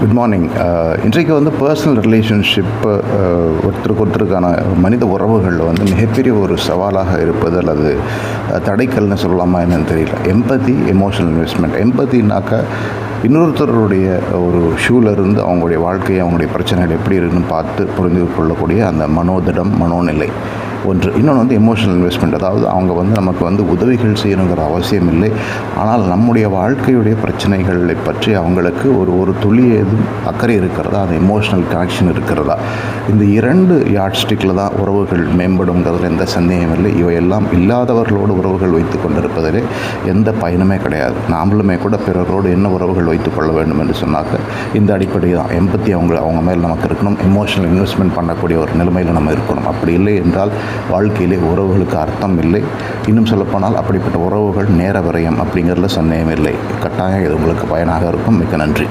Good morning uh, இன்றைக்கு வந்து personal relationship uh, ஒருத்தருக்கு ஒருத்தருக்கான மனித உறவுகளில் வந்து மிகப்பெரிய ஒரு சவாலாக இருப்பது அல்லது தடைக்கல்னு சொல்லலாமா என்னன்னு தெரியல. எம்பதி எமோஷனல் இன்வெஸ்ட்மெண்ட் எம்பதினாக்கா இன்னொருத்தருடைய ஒரு ஷூலேருந்து அவங்களுடைய வாழ்க்கையை அவங்களுடைய பிரச்சனைகள் எப்படி இருக்குன்னு பார்த்து புரிந்து கொள்ளக்கூடிய அந்த மனோதிடம் மனோநிலை. ஒன்று. இன்னொன்று வந்து எமோஷனல் இன்வெஸ்ட்மெண்ட் அதாவது அவங்க வந்து நமக்கு வந்து உதவிகள் செய்யணுங்கிற அவசியம் இல்லை. ஆனால் நம்முடைய வாழ்க்கையுடைய பிரச்சனைகளை பற்றி அவங்களுக்கு ஒரு ஒரு துளி எதுவும் அக்கறை இருக்கிறதா? அந்த எமோஷனல் கனெக்ஷன் இருக்கிறதா? இந்த இரண்டு யாட்ஸ்டிக்கில் தான் உறவுகள் மேம்படுங்கிறதுல எந்த சந்தேகம் இல்லை. இவையெல்லாம் இல்லாதவர்களோடு உறவுகள் வைத்து கொண்டிருப்பதிலே எந்த பயனுமே கிடையாது. நாமளுமே கூட பிறரோடு என்ன உறவுகள் வைத்துக் கொள்ள வேண்டும் என்று சொன்னாக்க இந்த அடிப்படை தான் எம்பத்தி அவங்க அவங்க மேல் நமக்கு இருக்கணும். எமோஷனல் இன்வெஸ்ட்மெண்ட் பண்ணக்கூடிய ஒரு நிலைமையில் நம்ம இருக்கணும். அப்படி இல்லை என்றால் வாழ்க்கையிலே உறவுகளுக்கு அர்த்தம் இல்லை இன்னும் சொல்லப்போனால் அப்படிப்பட்ட உறவுகள் நேர விரயம் அப்படிங்கிறதுல சந்தேகம் இல்லை கட்டாயம் இது உங்களுக்கு பயனாக இருக்கும். மிக்க நன்றி.